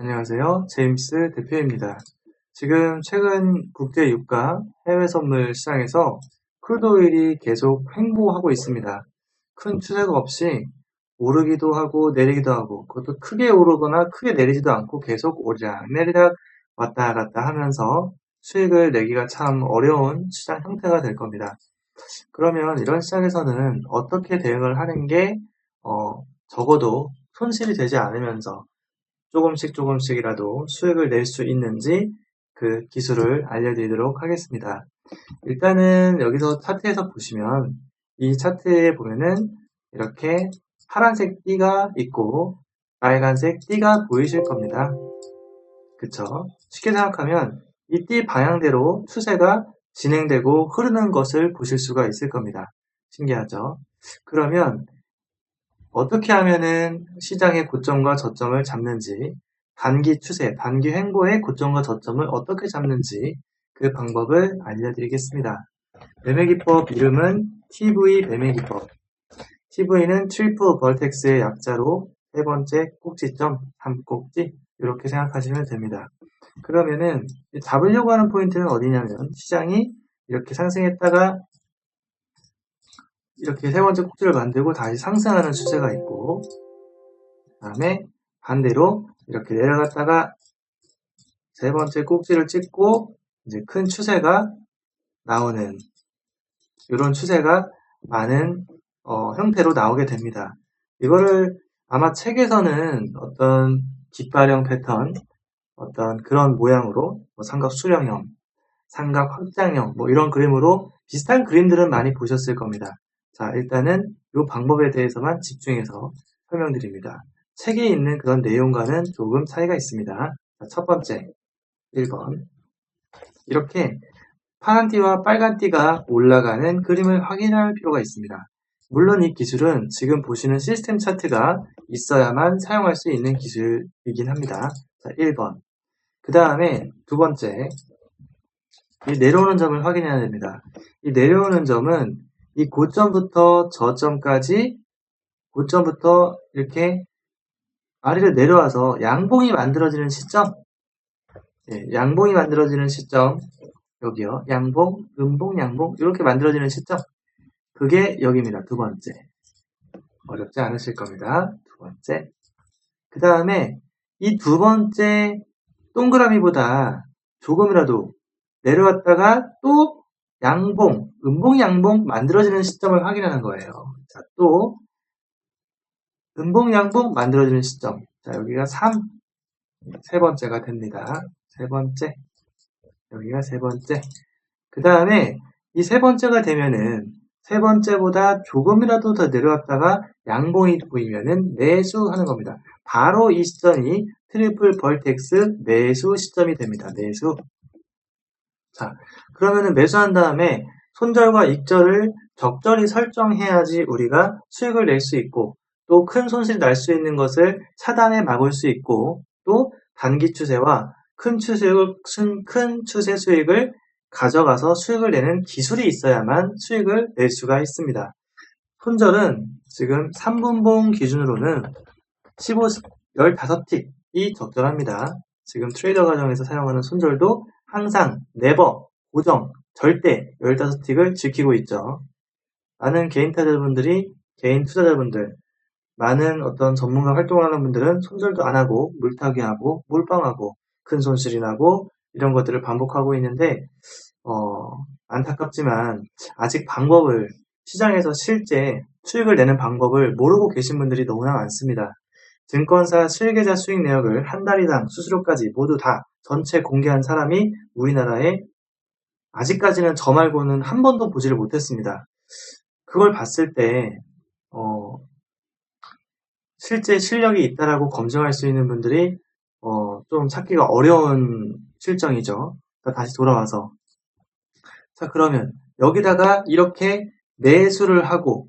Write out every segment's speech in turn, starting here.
안녕하세요. 제임스 대표입니다. 지금 최근 국제 유가 해외 선물 시장에서 크루드오일이 계속 횡보하고 있습니다. 큰 추세가 없이 오르기도 하고 내리기도 하고 그것도 크게 오르거나 크게 내리지도 않고 계속 오르락 내리락 왔다 갔다 하면서 수익을 내기가 참 어려운 시장 형태가 될 겁니다. 그러면 이런 시장에서는 어떻게 대응을 하는 게 어, 적어도 손실이 되지 않으면서 조금씩 조금씩이라도 수익을 낼 수 있는지 그 기술을 알려드리도록 하겠습니다. 일단은 여기서 차트에서 보시면 이 차트에 보면은 이렇게 파란색 띠가 있고 빨간색 띠가 보이실 겁니다. 그쵸? 쉽게 생각하면 이 띠 방향대로 추세가 진행되고 흐르는 것을 보실 수가 있을 겁니다. 신기하죠? 그러면 어떻게 하면은 시장의 고점과 저점을 잡는지, 단기 추세, 단기 횡보의 고점과 저점을 어떻게 잡는지 그 방법을 알려드리겠습니다. 매매 기법 이름은 TV 매매 기법. TV는 트리플 벌텍스의 약자로 세 번째 꼭지점, 삼꼭지 이렇게 생각하시면 됩니다. 그러면은 잡으려고 하는 포인트는 어디냐면 시장이 이렇게 상승했다가 이렇게 세 번째 꼭지를 만들고 다시 상승하는 추세가 있고 그 다음에 반대로 이렇게 내려갔다가 세 번째 꼭지를 찍고 이제 큰 추세가 나오는 이런 추세가 많은 어, 형태로 나오게 됩니다. 이거를 아마 책에서는 어떤 깃발형 패턴, 어떤 그런 모양으로 뭐 삼각 수령형, 삼각 확장형 뭐 이런 그림으로 비슷한 그림들은 많이 보셨을 겁니다. 자, 일단은 이 방법에 대해서만 집중해서 설명드립니다. 책에 있는 그런 내용과는 조금 차이가 있습니다. 자, 첫 번째, 1번. 이렇게 파란 띠와 빨간 띠가 올라가는 그림을 확인할 필요가 있습니다. 물론 이 기술은 지금 보시는 시스템 차트가 있어야만 사용할 수 있는 기술이긴 합니다. 자, 1번. 그 다음에 두 번째, 이 내려오는 점을 확인해야 됩니다. 이 내려오는 점은 이 고점부터 저점까지 고점부터 이렇게 아래로 내려와서 양봉이 만들어지는 시점. 예, 양봉이 만들어지는 시점. 여기요. 양봉, 음봉, 양봉 이렇게 만들어지는 시점. 그게 여기입니다. 두 번째. 어렵지 않으실 겁니다. 두 번째. 그 다음에 이 두 번째 동그라미보다 조금이라도 내려왔다가 또 양봉, 음봉, 양봉 만들어지는 시점을 확인하는 거예요. 자, 또 음봉, 양봉 만들어지는 시점. 자, 여기가 3, 세 번째가 됩니다. 세 번째, 여기가 세 번째. 그 다음에 이 세 번째가 되면은 세 번째보다 조금이라도 더 내려왔다가 양봉이 보이면은 매수 하는 겁니다. 바로 이 시점이 트리플 벌텍스 매수 시점이 됩니다. 매수. 자, 그러면은 매수한 다음에 손절과 익절을 적절히 설정해야지 우리가 수익을 낼 수 있고 또 큰 손실 날 수 있는 것을 차단해 막을 수 있고 또 단기 추세와 큰 추세를 큰 추세 수익을 가져가서 수익을 내는 기술이 있어야만 수익을 낼 수가 있습니다. 손절은 지금 3분봉 기준으로는 15, 15틱이 적절합니다. 지금 트레이더 과정에서 사용하는 손절도 항상 네버, 고정, 절대 15틱을 지키고 있죠. 많은 개인 타자분들이 개인 투자자분들 많은 어떤 전문가 활동하는 분들은 손절도 안 하고 물타기 하고 몰빵하고 큰 손실이 나고 이런 것들을 반복하고 있는데 어, 안타깝지만 아직 방법을 시장에서 실제 수익을 내는 방법을 모르고 계신 분들이 너무나 많습니다. 증권사 실계좌 수익 내역을 한 달이당 수수료까지 모두 다 전체 공개한 사람이 우리나라에 아직까지는 저 말고는 한 번도 보지를 못했습니다. 그걸 봤을 때, 어, 실제 실력이 있다라고 검증할 수 있는 분들이, 어, 좀 찾기가 어려운 실정이죠. 다시 돌아와서. 자, 그러면 여기다가 이렇게 매수를 하고,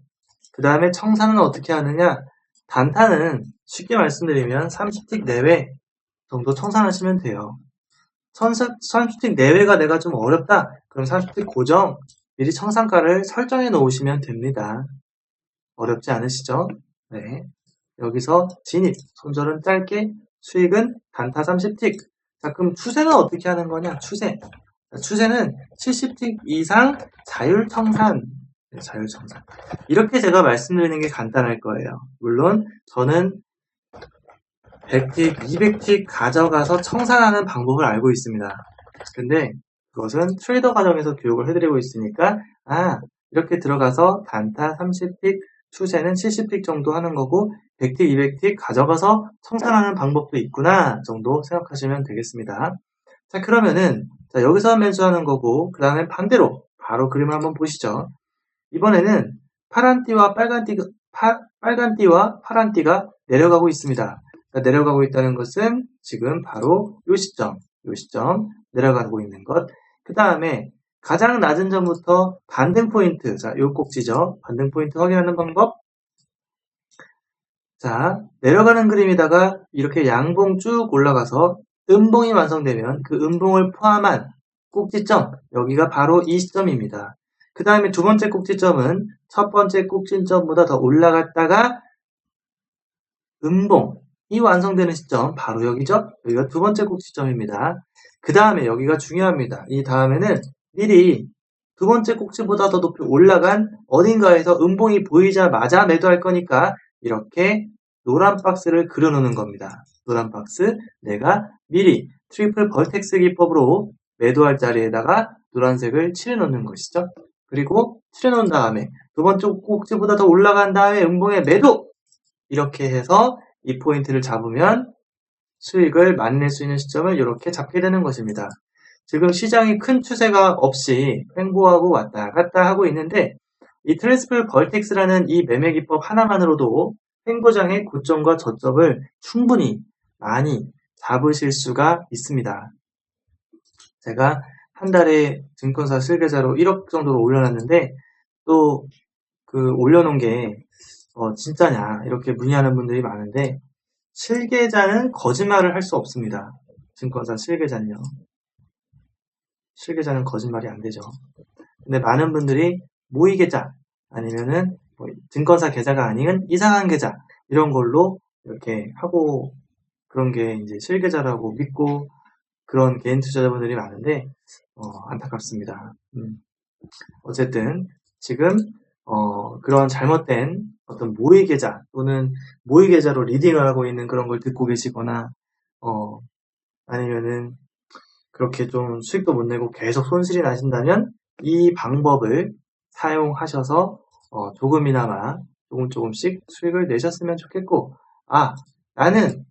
그 다음에 청산은 어떻게 하느냐? 단타는 쉽게 말씀드리면 30틱 내외 정도 청산하시면 돼요. 30틱 내외가 내가 좀 어렵다. 그럼 30틱 고정 미리 청산가를 설정해 놓으시면 됩니다. 어렵지 않으시죠? 네. 여기서 진입, 손절은 짧게 수익은 단타 30틱. 자, 그럼 추세는 어떻게 하는 거냐? 추세. 자, 추세는 70틱 이상 자율청산. 네, 자율청산. 이렇게 제가 말씀드리는 게 간단할 거예요. 물론 저는 100틱, 200틱 가져가서 청산하는 방법을 알고 있습니다. 근데 그것은 트레이더 과정에서 교육을 해드리고 있으니까 아 이렇게 들어가서 단타 30픽 추세는 70픽 정도 하는 거고 100틱, 200틱 가져가서 청산하는 방법도 있구나 정도 생각하시면 되겠습니다. 자 그러면은 자 여기서 매수하는 거고 그 다음에 반대로 바로 그림을 한번 보시죠. 이번에는 파란 띠와 빨간 띠 파, 빨간 띠와 파란 띠가 내려가고 있습니다. 자, 내려가고 있다는 것은 지금 바로 이 시점, 이 시점 내려가고 있는 것. 그 다음에 가장 낮은 점부터 반등 포인트, 자, 요 꼭지죠. 반등 포인트 확인하는 방법. 자, 내려가는 그림에다가 이렇게 양봉 쭉 올라가서 음봉이 완성되면 그 음봉을 포함한 꼭지점, 여기가 바로 이 시점입니다. 그 다음에 두 번째 꼭지점은 첫 번째 꼭지점보다 더 올라갔다가 음봉 이 완성되는 시점, 바로 여기죠? 여기가 두 번째 꼭지점입니다. 그 다음에 여기가 중요합니다. 이 다음에는 미리 두 번째 꼭지보다 더 높이 올라간 어딘가에서 음봉이 보이자마자 매도할 거니까 이렇게 노란 박스를 그려놓는 겁니다. 노란 박스 내가 미리 트리플 벌텍스 기법으로 매도할 자리에다가 노란색을 칠해놓는 것이죠. 그리고 칠해놓은 다음에 두 번째 꼭지보다 더 올라간 다음에 음봉에 매도! 이렇게 해서 이 포인트를 잡으면 수익을 낼수 있는 시점을 이렇게 잡게 되는 것입니다. 지금 시장이 큰 추세가 없이 횡보하고 왔다 갔다 하고 있는데 이 트랜스플 벌텍스라는 이 매매 기법 하나만으로도 횡보장의 고점과 저점을 충분히 많이 잡으실 수가 있습니다. 제가 한 달에 증권사 실계좌로 1억 정도로 올려놨는데 또 그 올려놓은 게 어, 진짜냐 이렇게 문의하는 분들이 많은데 실계자는 거짓말을 할 수 없습니다. 증권사 실계자는요. 실계자는 거짓말이 안 되죠. 근데 많은 분들이 모의 계좌 아니면은 뭐 증권사 계좌가 아닌 이상한 계좌 이런 걸로 이렇게 하고 그런 게 이제 실계자라고 믿고 그런 개인 투자자분들이 많은데 어, 안타깝습니다. 음. 어쨌든 지금 어, 그런 잘못된 어떤 모의 계좌 또는 모의 계좌로 리딩을 하고 있는 그런 걸 듣고 계시거나 어, 아니면은 그렇게 좀 수익도 못 내고 계속 손실이 나신다면 이 방법을 사용하셔서 어, 조금이나마 조금 조금씩 수익을 내셨으면 좋겠고 아 나는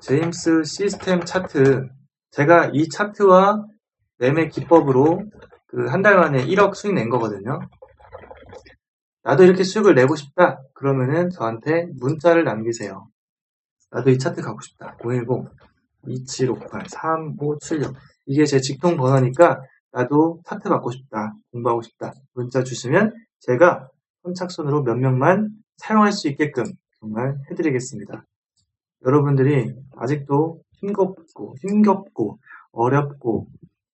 제임스 시스템 차트 제가 이 차트와 매매 기법으로 그 한 달 만에 1억 수익 낸 거거든요. 나도 이렇게 수익을 내고 싶다. 그러면은 저한테 문자를 남기세요. 나도 이 차트 가고 싶다. 010-2758-3576 이게 제 직통 번호니까 나도 차트 받고 싶다. 공부하고 싶다. 문자 주시면 제가 선착순으로 몇 명만 사용할 수 있게끔 정말 해드리겠습니다. 여러분들이 아직도 힘겹고 힘겹고 어렵고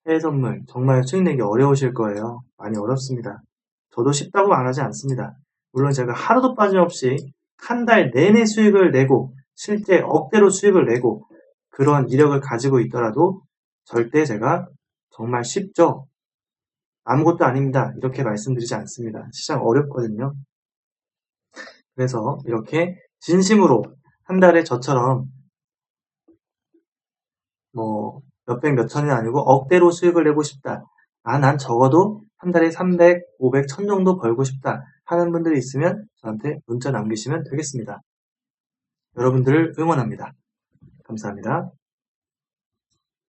해외 선물 정말 수익 내기 어려우실 거예요. 많이 어렵습니다. 저도 쉽다고 말하지 않습니다. 물론 제가 하루도 빠짐없이 한 달 내내 수익을 내고 실제 억대로 수익을 내고 그런 이력을 가지고 있더라도 절대 제가 정말 쉽죠. 아무것도 아닙니다. 이렇게 말씀드리지 않습니다. 시장 어렵거든요. 그래서 이렇게 진심으로 한 달에 저처럼 뭐 몇백 몇천이 아니고 억대로 수익을 내고 싶다. 아, 난 적어도 한 달에 300, 500, 1000 정도 벌고 싶다 하는 분들이 있으면 저한테 문자 남기시면 되겠습니다. 여러분들을 응원합니다. 감사합니다.